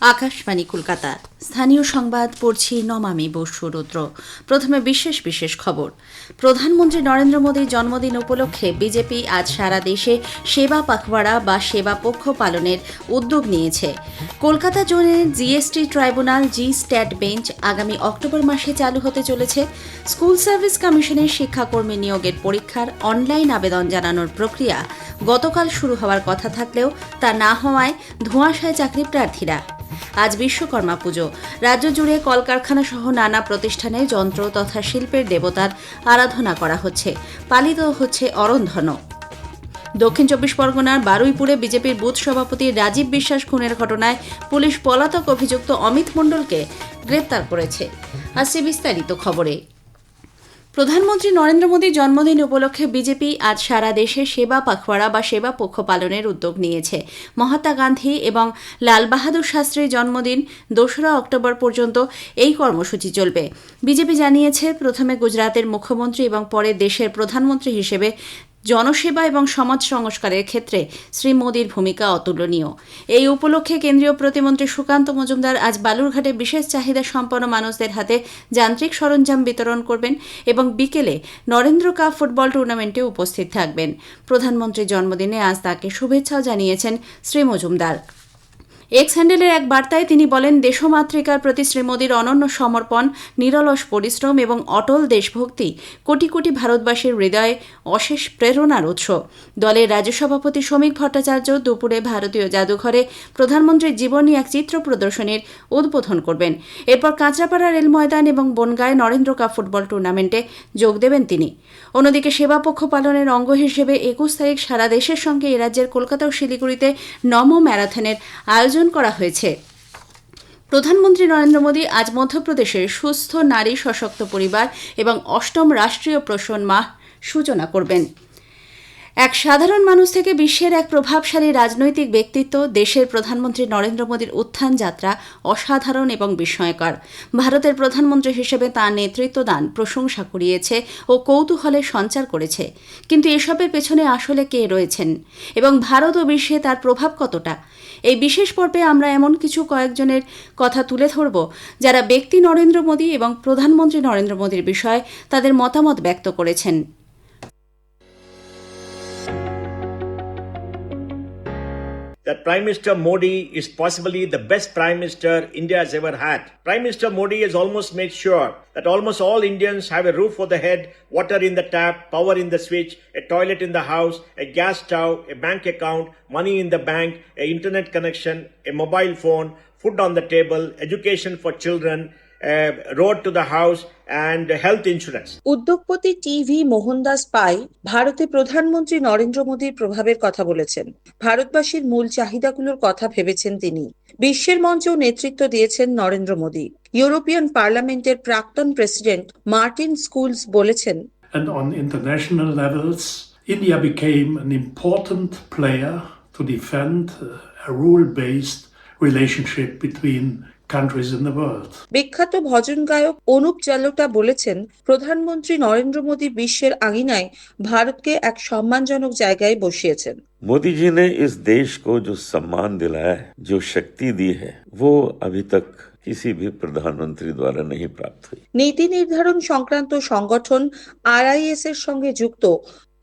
আকাশবাণী, কলকাতা। স্থানীয় সংবাদ পড়ছি নমামি বসু রুদ্র। প্রথমে বিশেষ বিশেষ খবর। প্রধানমন্ত্রী নরেন্দ্র মোদীর জন্মদিন উপলক্ষে বিজেপি আজ সারা দেশে সেবা পাখওয়াড়া বা সেবা পক্ষ পালনের উদ্যোগ নিয়েছে। কলকাতা জোনের জিএসটি ট্রাইব্যুনাল জি স্ট্যাট বেঞ্চ আগামী অক্টোবর মাসে চালু হতে চলেছে। স্কুল সার্ভিস কমিশনের শিক্ষাকর্মী নিয়োগের পরীক্ষার অনলাইন আবেদন জানানোর প্রক্রিয়া গতকাল শুরু হওয়ার কথা থাকলেও তা না হওয়ায় ধোঁয়াশায় চাকরি প্রার্থীরা। আজ বিশ্বকর্মা পুজো। রাজ্য জুড়ে কলকারখানা সহ নানা প্রতিষ্ঠানে যন্ত্র তথা শিল্পের দেবতার আরাধনা করা হচ্ছে। পালিত হচ্ছে অরন্ধন। দক্ষিণ চব্বিশ পরগনার বারুইপুরে বিজেপির বুথ সভাপতি রাজীব বিশ্বাস খুনের ঘটনায় পুলিশ পলাতক অভিযুক্ত অমিত মণ্ডলকে গ্রেপ্তার করেছে। আসছে বিস্তারিত খবরে। প্রধানমন্ত্রী নরেন্দ্র মোদীর জন্মদিন উপলক্ষে বিজেপি আজ সারা দেশে সেবা পাখোয়ারা বা সেবা পক্ষ পালনের উদ্যোগ নিয়েছে। মহাত্মা গান্ধী এবং লাল বাহাদুর শাস্ত্রীর জন্মদিন দোসরা অক্টোবর পর্যন্ত এই কর্মসূচি চলবে। বিজেপি জানিয়েছে, প্রথমে গুজরাতের মুখ্যমন্ত্রী এবং পরে দেশের প্রধানমন্ত্রী হিসেবে জনসেবা এবং সমাজ সংস্কারের ক্ষেত্রে শ্রী মোদীর ভূমিকা অতুলনীয়। এই উপলক্ষে কেন্দ্রীয় প্রতিমন্ত্রী সুকান্ত মজুমদার আজ বালুরঘাটে বিশেষ চাহিদা সম্পন্ন মানুষদের হাতে যান্ত্রিক সরঞ্জাম বিতরণ করবেন এবং বিকেলে নরেন্দ্র কাপ ফুটবল টুর্নামেন্টে উপস্থিত থাকবেন। প্রধানমন্ত্রীর জন্মদিনে আজ তাকে শুভেচ্ছাও জানিয়েছেন শ্রী মজুমদার। এক্স হ্যান্ডেলের এক বার্তায় তিনি বলেন, দেশমাতৃকার প্রতি শ্রী মোদীর অনন্য সমর্পণ, নিরলস পরিশ্রম এবং অটল দেশভক্তি কোটি কোটি ভারতবাসীর হৃদয়ে অশেষ প্রেরণার উৎস। দলের রাজ্য সভাপতি শ্রমিক ভট্টাচার্য দুপুরে ভারতীয় জাদুঘরে প্রধানমন্ত্রীর জীবনী এক চিত্র প্রদর্শনীর উদ্বোধন করবেন। এরপর কাঁচরাপাড়া রেল ময়দান এবং বনগায় নরেন্দ্র কাপ ফুটবল টুর্নামেন্টে যোগ দেবেন তিনি। অন্যদিকে সেবাপক্ষ পালনের অঙ্গ হিসেবে একুশ তারিখ সারা দেশের সঙ্গে এ রাজ্যের কলকাতা ও শিলিগুড়িতে নম ম্যারাথনের আয়োজন করা হয়েছে। প্রধানমন্ত্রী নরেন্দ্র মোদী আজ মধ্যপ্রদেশের সুস্থ নারী সশক্ত পরিবার এবং অষ্টম রাষ্ট্রীয় পোষণ মাহ সূচনা করবেন। এক সাধারণ মানুষ থেকে বিশ্বের এক প্রভাবশালী রাজনৈতিক ব্যক্তিত্ব, দেশের প্রধানমন্ত্রী নরেন্দ্র মোদীর উত্থান যাত্রা অসাধারণ এবং বিস্ময়কর। ভারতের প্রধানমন্ত্রী হিসেবে তাঁর নেতৃত্ব দান, প্রশংসা কুড়িয়েছে ও কৌতূহলের সঞ্চার করেছে। কিন্তু এসবের পেছনে আসলে কে রয়েছেন? এবং ভারত ও বিশ্বে তার প্রভাব কতটা? এই বিশেষ পর্বে আমরা এমন কিছু কয়েকজনের কথা তুলে ধরব, যারা ব্যক্তি নরেন্দ্র মোদী এবং প্রধানমন্ত্রী নরেন্দ্র মোদীর বিষয়ে তাদের মতামত ব্যক্ত করেছেন। That Prime Minister Modi is possibly the best Prime Minister India has ever had. Prime Minister Modi has almost made sure that almost all Indians have a roof over the head, water in the tap, power in the switch, a toilet in the house, a gas stove, a bank account, money in the bank, a internet connection, a mobile phone, food on the table, education for children, a road to the house, and health উদ্যোগপতি TV Mohandas Pai ভারতে প্রধানমন্ত্রী নরেন্দ্র মোদীর প্রভাবের কথা বলেছেন। ভারতবাসীর মূল চাহিদাগুলোর কথা ভেবেছেন তিনি। বিশ্বের মঞ্চেও নেতৃত্ব দিয়েছেন নরেন্দ্র মোদী। ইউরোপিয়ান পার্লামেন্টের প্রাক্তন প্রেসিডেন্ট মার্টিন স্কুলস বলেছেন and on international levels, India became an important player to defend a rule based relationship between countries in the world. বিখ্যাত ভজন গায়ক অনুপ জালোটা বলেছেন প্রধানমন্ত্রী নরেন্দ্র মোদী বিশ্বের আঙিনায় ভারতকে এক সম্মানজনক জায়গায় বসিয়েছেন मोदी जी ने इस देश को जो सम्मान दिलाया है जो शक्ति दी है वो अभी तक किसी भी प्रधानमंत्री द्वारा नहीं प्राप्त हुई নীতি নির্ধারণ সংক্রান্ত সংগঠন আরআইএস এর সঙ্গে যুক্ত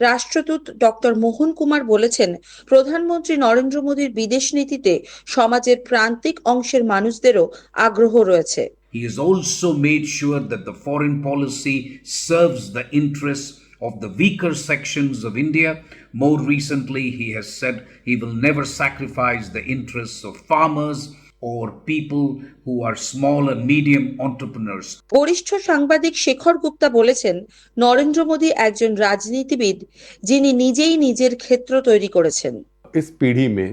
রাষ্ট্রদূত ডক্টর মোহন কুমার বলেছেন প্রধানমন্ত্রী নরেন্দ্র মোদীর বিদেশ নীতিতে সমাজের প্রান্তিক অংশের মানুষদেরও আগ্রহ রয়েছে He has also made sure that the foreign policy serves the interests of the weaker sections of India. More recently, he has said he will never sacrifice the interests of farmers or people who are small and medium entrepreneurs. বরিষ্ঠ সাংবাদিক শেখর গুপ্তা বলেছেন নরেন্দ্র মোদী একজন রাজনীতিবিদ যিনি নিজেই নিজের ক্ষেত্র তৈরি করেছেন इस पीढ़ी में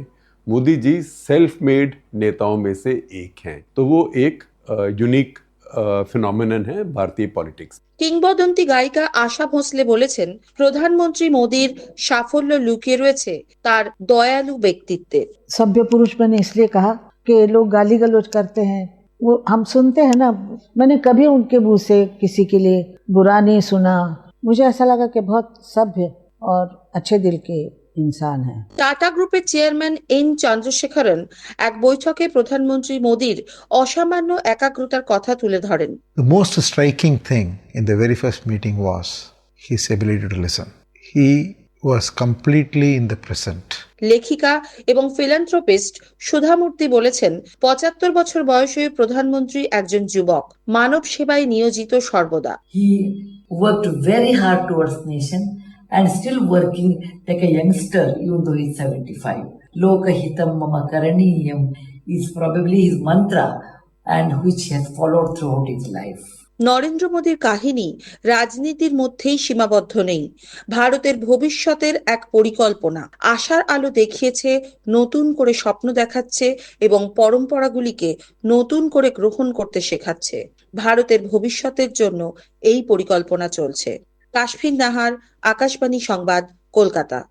मोदी जी सेल्फ मेड नेताओं में से एक हैं तो वो एक यूनिक फिनोमिनन है भारतीय पॉलिटिक्स কিংবদন্তি গায়িকা আশা ভোসলে বলেছেন প্রধানমন্ত্রী মোদীর সাফল্য লুকিয়ে রয়েছে তার দয়ালু ব্যক্তিত্বে सभ्य पुरुष मैंने इसलिए कहा कि लोग गाली गलौज करते हैं वो हम सुनते हैं ना मैंने कभी उनके मुंह से किसी के लिए बुरा नहीं सुना मुझे ऐसा लगा कि बहुत सभ्य और अच्छे दिल के इंसान हैं টাটা গ্রুপের চেয়ারম্যান এন চন্দ্রশেখরন এক বৈঠকে প্রধানমন্ত্রী মোদীর অসামান্য একাগ্রতার কথা তুলে ধরেন The most striking thing in the very first meeting was his ability to listen. He was completely in the present. লেখিকা এবং ফিলান্থ্রোপিস্ট সুধামূর্তি বলেছেন পঁচাত্তর বছর বয়সে প্রধানমন্ত্রী একজন যুবক মানব সেবায় নিয়োজিত সর্বদা and still working like a youngster even though he's 75 lokahitam mama karaniyam is probably his mantra and which he has followed throughout his life Narendra মোদীর কাহিনী রাজনীতির মধ্যেই সীমাবদ্ধ নেই। ভারতের ভবিষ্যতের এক পরিকল্পনা। আশার আলো দেখিয়েছে, নতুন করে স্বপ্ন দেখাচ্ছে এবং পরম্পরাগুলিকে নতুন করে গ্রহণ করতে শেখাচ্ছে। ভারতের ভবিষ্যতের জন্য এই পরিকল্পনা চলছে। কাশফিন নাহার, আকাশবাণী সংবাদ, কলকাতা।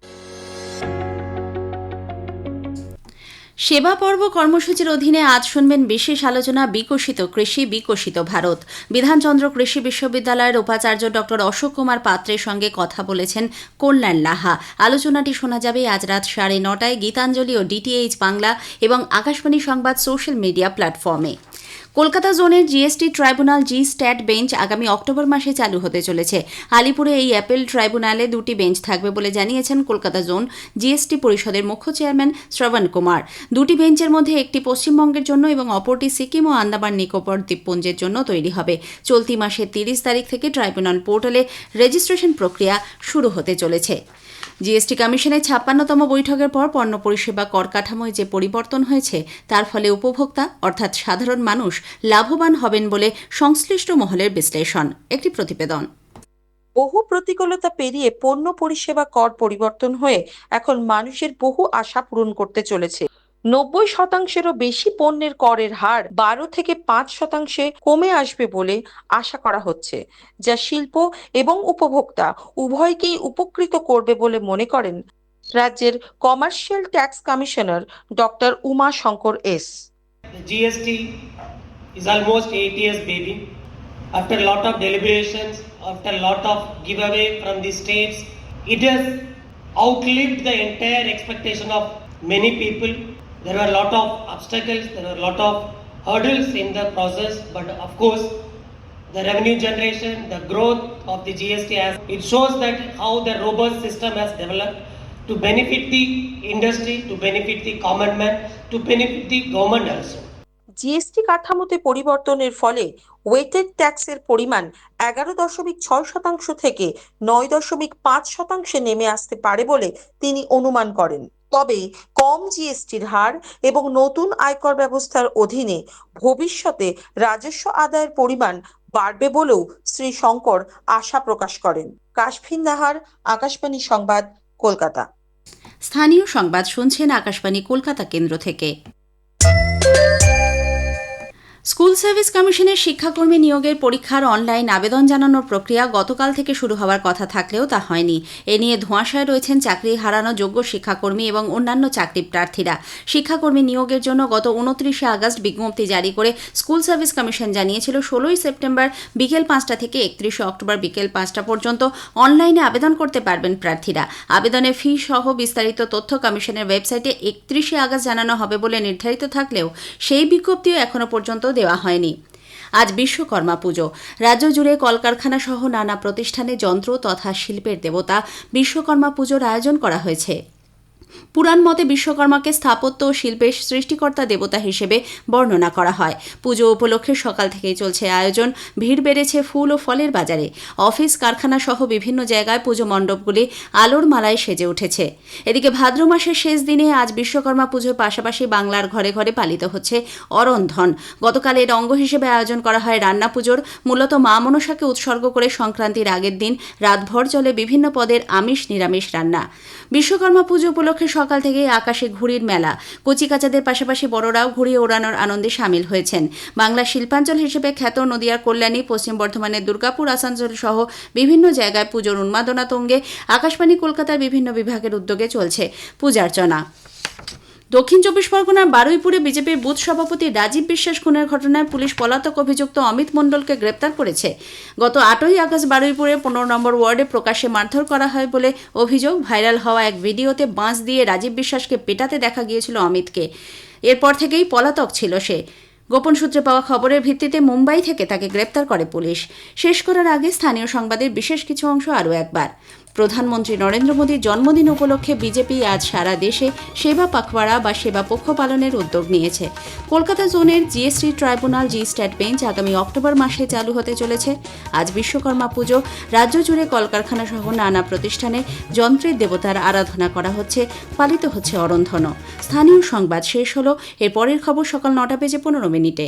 সেবা পর্ব কর্মসূচির অধীনে আজ শুনবেন বিশেষ আলোচনা বিকশিত কৃষি, বিকশিত ভারত। বিধানচন্দ্র কৃষি বিশ্ববিদ্যালয়ের উপাচার্য ডক্টর অশোক কুমার পাত্রের সঙ্গে কথা বলেছেন কল্যাণ লাহা। আলোচনাটি শোনা যাবে আজ রাত সাড়ে নটায় গীতাঞ্জলি ও ডিটিএইচ বাংলা এবং আকাশবাণী সংবাদ সোশ্যাল মিডিয়া প্ল্যাটফর্মে। কলকাতা জোনের জিএসটি ট্রাইব্যুনাল জি স্ট্যাট বেঞ্চ আগামী অক্টোবর মাসে চালু হতে চলেছে। আলিপুরে এই অ্যাপেল ট্রাইব্যুনালে দুটি বেঞ্চ থাকবে বলে জানিয়েছেন কলকাতা জোন জিএসটি পরিষদের মুখ্য চেয়ারম্যান শ্রবণ কুমার। দুটি বেঞ্চের মধ্যে একটি পশ্চিমবঙ্গের জন্য এবং অপরটি সিকিম ও আন্দামান নিকোবর দ্বীপপুঞ্জের জন্য তৈরি হবে। চলতি মাসের তিরিশ তারিখ থেকে ট্রাইব্যুনাল পোর্টালে রেজিস্ট্রেশন প্রক্রিয়া শুরু হতে চলেছে। জিএসটি কমিশনের ছাপ্পান্নতম বৈঠকের পর পণ্য পরিষেবা কর কাঠামোয় যে পরিবর্তন হয়েছে, তার ফলে উপভোক্তা, অর্থাৎ সাধারণ মানুষ, লাভবান হবেন বলে সংশ্লিষ্ট মহলের বিশ্লেষণ। একটি প্রতিবেদন। বহু প্রতিকূলতা পেরিয়ে পণ্য পরিষেবা কর পরিবর্তন হয়ে এখন মানুষের বহু আশা পূরণ করতে চলেছে। নব্বই শতাংশেরও বেশি পণ্যের করের হার বারো থেকে পাঁচ শতাংশে কমে আসবে বলে আশা করা হচ্ছে, যা শিল্প এবং উপভোক্তা উভয়কেই উপকৃত করবে বলে মনে করেন রাজ্যের commercial tax commissioner doctor Uma Shankar S GST after lot of deliberation after lot of give away from the entire expectation many people There were a lot of obstacles, there were a lot of hurdles in the process, but of course, the revenue generation, the growth of the GST has it shows that how the robust system has developed to benefit the industry, to benefit the common man, to benefit the government also. GST কাঠামোতে পরিবর্তনের ফলে weighted ট্যাক্সের পরিমাণ এগারো দশমিক ছয় শতাংশ থেকে নয় দশমিক পাঁচ শতাংশে নেমে আসতে পারে বলে তিনি অনুমান করেন তবে কম জিএসটির হার এবং নতুন আয়কর ব্যবস্থার অধীনে ভবিষ্যতে রাজস্ব আদায়ের পরিমাণ বাড়বে বলেও শ্রী শঙ্কর আশা প্রকাশ করেন। কাশফিন নাহার, আকাশবাণী সংবাদ, কলকাতা। স্থানীয় সংবাদ শুনছেন আকাশবাণী কলকাতা কেন্দ্র থেকে। সার্ভিস কমিশনের শিক্ষাকর্মী নিয়োগের পরীক্ষার অনলাইন আবেদন জানানোর প্রক্রিয়া গতকাল থেকে শুরু হওয়ার কথা থাকলেও তা হয়নি। এ নিয়ে ধোঁয়াশায় রয়েছেন চাকরি হারানো যোগ্য শিক্ষাকর্মী এবং অন্যান্য চাকরি প্রার্থীরা। শিক্ষাকর্মী নিয়োগের জন্য গত উনত্রিশে আগস্ট বিজ্ঞপ্তি জারি করে স্কুল সার্ভিস কমিশন জানিয়েছিল, ষোলোই সেপ্টেম্বর বিকেল পাঁচটা থেকে একত্রিশে অক্টোবর বিকেল পাঁচটা পর্যন্ত অনলাইনে আবেদন করতে পারবেন প্রার্থীরা। আবেদনের ফি সহ বিস্তারিত তথ্য কমিশনের ওয়েবসাইটে একত্রিশে আগস্ট জানানো হবে বলে নির্ধারিত থাকলেও সেই বিজ্ঞপ্তিও এখনও পর্যন্ত দেওয়া হয়নি। আজ বিশ্বকর্মা পুজো। রাজ্য জুড়ে কলকারখানা সহ নানা প্রতিষ্ঠানে যন্ত্র তথা শিল্পের দেবতা বিশ্বকর্মা পুজোর আয়োজন করা হয়েছে। পুরাণ মতে বিশ্বকর্মাকে স্থাপত্য ও শিল্পের সৃষ্টিকর্তা দেবতা হিসেবে বর্ণনা করা হয়। পুজো উপলক্ষে সকাল থেকেই চলছে আয়োজন। ভিড় বেড়েছে ফুল ও ফলের বাজারে। অফিস, কারখানা সহ বিভিন্ন জায়গায় পুজো মণ্ডপগুলি আলোর মালায় সেজে উঠেছে। এদিকে ভাদ্র মাসের শেষ দিনে আজ বিশ্বকর্মা পুজোর পাশাপাশি বাংলার ঘরে ঘরে পালিত হচ্ছে অরন্ধন। গতকাল এর অঙ্গ হিসেবে আয়োজন করা হয় রান্না পুজোর। মূলত মা মনসাকে উৎসর্গ করে সংক্রান্তির আগের দিন রাতভর চলে বিভিন্ন পদের আমিষ নিরামিষ রান্না। বিশ্বকর্মা পুজো উপলক্ষে সকাল থেকেই আকাশে ঘুড়ির মেলা। কচিকাচাদের পাশাপাশি বড়রাও ঘুড়ি ওড়ানোর আনন্দে সামিল হয়েছেন। বাংলা শিল্পাঞ্চল হিসেবে খ্যাত নদিয়ার কল্যাণী, পশ্চিম বর্ধমানের দুর্গাপুর, আসানসোল সহ বিভিন্ন জায়গায় পুজোর উন্মাদনা তঙ্গে আকাশবাণী কলকাতার বিভিন্ন বিভাগের উদ্যোগে চলছে পূজার্চনা। দক্ষিণ চব্বিশ পরগনার বারুইপুরে বিজেপির বুথ সভাপতি রাজীব বিশ্বাস খুনের ঘটনায় পুলিশ পলাতক অভিযুক্ত অমিত মণ্ডলকে গ্রেপ্তার করেছে। গত আটই আগস্ট বারুইপুরে পনেরো নম্বর ওয়ার্ডে প্রকাশ্যে মারধর করা হয় বলে অভিযোগ ভাইরাল হওয়া এক ভিডিওতে বাঁশ দিয়ে রাজীব বিশ্বাসকে পেটাতে দেখা গিয়েছিল অমিতকে। এরপর থেকেই পলাতক ছিল সে। গোপন সূত্রে পাওয়া খবরের ভিত্তিতে মুম্বাই থেকে তাকে গ্রেপ্তার করে পুলিশ। শেষ করার আগে স্থানীয় সংবাদের বিশেষ কিছু অংশ আরও একবার। প্রধানমন্ত্রী নরেন্দ্র মোদীর জন্মদিন উপলক্ষে বিজেপি আজ সারা দেশে সেবা পাখওয়াড়া বা সেবা পক্ষ পালনের উদ্যোগ নিয়েছে। কলকাতা জোনের জিএসটি ট্রাইব্যুনাল জি স্ট্যাট বেঞ্চ আগামী অক্টোবর মাসে চালু হতে চলেছে। আজ বিশ্বকর্মা পুজো, রাজ্য জুড়ে কলকারখানা সহ নানা প্রতিষ্ঠানে যন্ত্রের দেবতার আরাধনা করা হচ্ছে, পালিত হচ্ছে অরন্ধন স্থানীয় সংবাদ শেষ হলো এর পরের খবর সকাল নটা বেজে পনেরো মিনিটে।